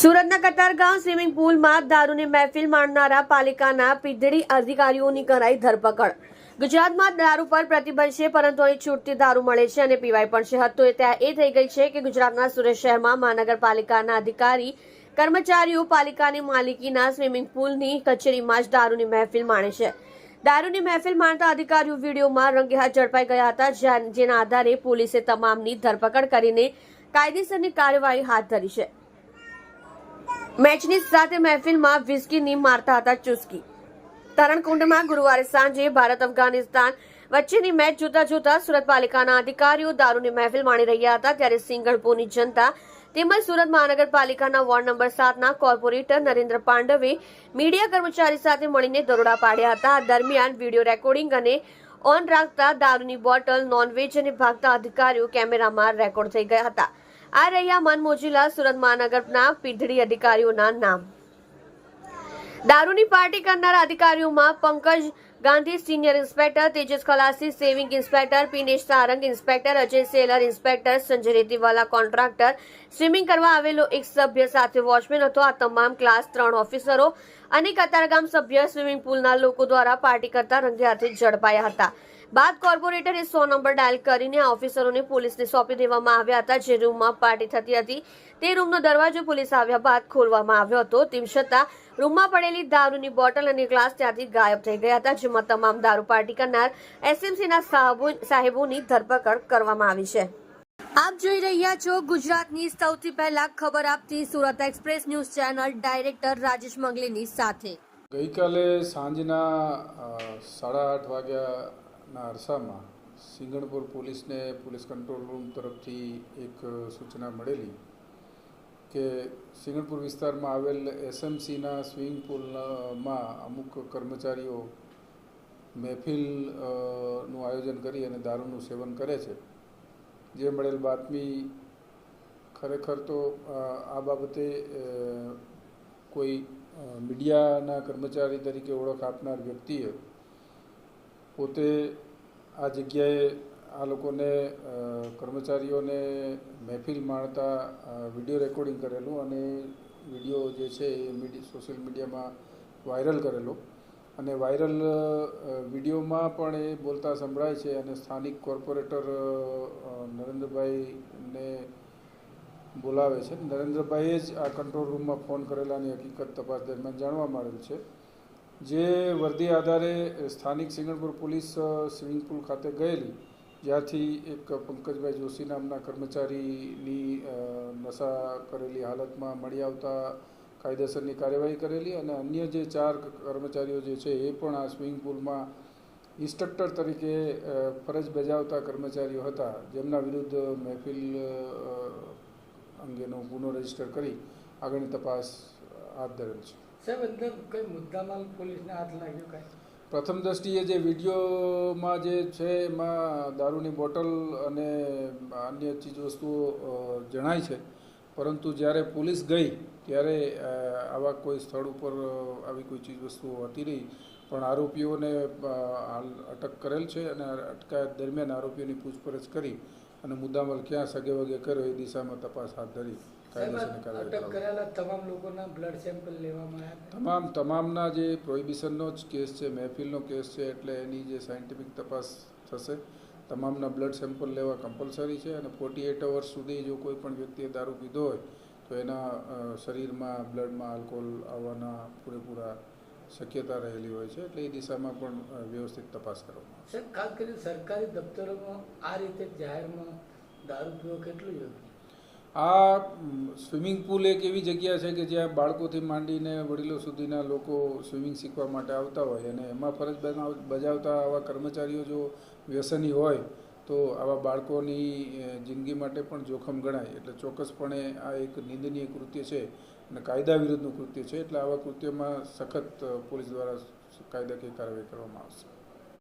સુરતના કતારગાંવ સ્વિમિંગ પુલમાં દારૂની મહેફિલ માણનારા પાલિકાના પીધડી અધિકારીઓની કરાઈ ધરપકડ. ગુજરાતમાં દારૂ પર પ્રતિબંધ છે, પરંતુ અહીં છૂટથી દારૂ મળે છે અને પીવાય પણ છે. હતો એ ત્યાં એ થઈ ગઈ છે કે ગુજરાતના સુરત શહેરમાં મહાનગરપાલિકાના અધિકારી, કર્મચારીઓ પાલિકાની માલિકીના સ્વિમિંગ પુલની કચેરીમાં જ દારૂની મહેફિલ માણે છે. દારૂની મહેફિલ માણતા અધિકારીઓ વિડીયોમાં રંગે હાથ ઝડપાઈ ગયા હતા જેના આધારે પોલીસે તમામની ધરપકડ કરીને કાયદેસરની કાર્યવાહી હાથ ધરી છે. મેચની સાથે મહેફિલમાં વિસ્કીની મારતા હતા ચુસ્કી. તરણકુંડમાં ગુરુવારે સાંજે ભારત અફઘાનિસ્તાન વચ્ચેની મેચ જોતા જોતા સુરત પાલિકાના અધિકારીઓ દારૂની મહેફિલ માણી રહ્યા હતા ત્યારે સિંગણપુરની જનતા તેમજ સુરત મહાનગરપાલિકાના વોર્ડ નંબર સાતના કોર્પોરેટર નરેન્દ્ર પાંડવે મીડિયા કર્મચારી સાથે મળીને દરોડા પાડ્યા હતા. દરમિયાન વીડિયો રેકોર્ડિંગ અને ઓન રાખતા દારૂની બોટલ, નોનવેજ અને ભાગતા અધિકારીઓ કેમેરામાં રેકોર્ડ થઈ ગયા હતા. આ રહ્યા મનમોજીલા સુરત મહાનગરના પીઢડી અધિકારીઓના નામ. દારૂની પાર્ટી કરનારા અધિકારીઓમાં Pankaj Gandhi senior inspector, Tejas Khalasi saving inspector, Pinesh Sarang inspector, Ajay sailor inspector, Sanjay Retiwala contractor. Swimming કરવા આવેલો એક સભ્ય સાથે વોચમેન હતો. આ તમામ ક્લાસ ત્રણ ઓફિસરો અને કતારગામ સભ્ય સ્વિમિંગ પુલના લોકો દ્વારા પાર્ટી કરતા રંગે હાથે ઝડપાયા હતા. બાદ કોર્પોરેટરે સો નંબર ડાયલ કરીને આ ઓફિસરોને પોલીસને સોંપી દેવામાં આવ્યા હતા, જે રૂમમાં પાર્ટી થતી હતી. તે રૂમનો દરવાજો પોલીસ આવ્યા બાદ ખોલવામાં આવ્યો હતો. તેમ છતાં, રૂમમાં પડેલી દારૂની બોટલ અને ગ્લાસ ત્યાંથી ગાયબ થઈ ગયા હતા, જેમાં તમામ દારૂ પાર્ટી કરનાર એસએમસીના સાહેબો- સાહેબોની ધરપકડ કરવામાં આવી છે. આપ જોઈ રહ્યા છો ગુજરાતની સૌથી પહેલા ખબર આપતી Surat express news channel director Rajesh મંગલીની સાથે. ગઈકાલે સાંજના સાડા આઠ વાગ્યાના અરસામાં. સિંગણપુર પોલીસને પોલીસ કંટ્રોલ રૂમ તરફથી એક સૂચના મળેલી કે સિંગણપુર વિસ્તારમાં આવેલ એસએમસીના સ્વિમિંગ પુલમાં અમુક કર્મચારીઓ મહેફિલનું આયોજન કરી અને દારૂનું સેવન કરે છે. જે મળેલ બાતમી ખરેખર તો આ બાબતે કોઈ મીડિયાના કર્મચારી તરીકે ઓળખ આપનાર વ્યક્તિએ પોતે આ જગ્યાએ આ લોકોને કર્મચારીઓને મહેફિલ માણતા વીડિયો રેકોર્ડિંગ કરેલું અને વીડિયો જે છે એ સોશિયલ મીડિયામાં વાયરલ કરેલો. અને વાયરલ વિડીયોમાં પણ એ બોલતા સંભળાય છે અને સ્થાનિક કોર્પોરેટર નરેન્દ્રભાઈને બોલાવે છે. નરેન્દ્રભાઈએ જ આ કંટ્રોલ રૂમમાં ફોન કરેલાની હકીકત તપાસ દરમિયાન જાણવા મળેલ છે. જે વર્દી આધારે સ્થાનિક સિંગણપુર પોલીસ સ્વિમિંગ પુલ ખાતે ગયેલી, જ્યાંથી એક પંકજભાઈ જોશી નામના કર્મચારીની નશા કરેલી હાલતમાં મળી આવતા કાયદેસરની કાર્યવાહી કરેલી અને અન્ય જે ચાર કર્મચારીઓ જે છે એ પણ આ સ્વિમિંગ પુલમાં ઇન્સ્ટ્રક્ટર તરીકે ફરજ બજાવતા કર્મચારીઓ હતા, જેમના વિરુદ્ધ મહેફિલ અંગેનો ગુનો રજિસ્ટર કરી આગળની તપાસ હાથ ધરેલ છે. સાહેબ, અંદર કઈ મુદ્દામાલ પોલીસને હાથ લાગ્યો કાંઈ? પ્રથમ દ્રષ્ટિએ જે વિડીયોમાં જે છે, એમાં દારૂની બોટલ અને અન્ય ચીજવસ્તુઓ વસ્તુઓ જણાય છે. પરંતુ જ્યારે પોલીસ ગઈ, ત્યારે આવા કોઈ સ્થળ ઉપર આવી કોઈ ચીજવસ્તુઓ હતી નહીં પણ આરોપીઓને હાલ અટક કરેલ છે અને અટકાયત દરમિયાન આરોપીઓની પૂછપરછ કરી અને મુદ્દામાલ ક્યાં સગે વગે કર્યો એ દિશામાં તપાસ હાથ ધરી. અટક કરેલા તમામ લોકોના બ્લડ સેમ્પલ લેવામાં આવ્યા તમામ તમામના જે પ્રોહિબિશનનો જ કેસ છે મહેફિલનો કેસ છે એટલે એની જે સાયન્ટિફિક તપાસ થશે તમામના બ્લડ સેમ્પલ લેવા કમ્પલસરી છે અને ફોર્ટી એટ અવર્સ સુધી જો કોઈ પણ વ્યક્તિએ દારૂ પીધો હોય તો એના શરીરમાં બ્લડમાં આલ્કોહોલ આવવાના પૂરેપૂરા શક્યતા રહેલી હોય છે એટલે એ દિશામાં પણ વ્યવસ્થિત તપાસ કરવામાં. સાહેબ ખાસ કરીને સરકારી દફતરોમાં આ રીતે જાહેરમાં દારૂ પીવો કેટલું યોગ્ય આ સ્વિમિંગ પુલ એક એવી જગ્યા છે કે જ્યાં બાળકોથી માંડીને વડીલો સુધીના લોકો સ્વિમિંગ શીખવા માટે આવતા હોય અને એમાં ફરજ બજાવતા આવા કર્મચારીઓ જો વ્યસની હોય, તો આવા બાળકોની જિંદગી માટે પણ જોખમ ગણાય. એટલે ચોક્કસપણે આ એક નિંદનીય કૃત્ય છે અને કાયદા વિરુદ્ધનું કૃત્ય છે. એટલે આવા કૃત્યમાં સખત પોલીસ દ્વારા કાયદાકીય કાર્યવાહી કરવામાં આવશે.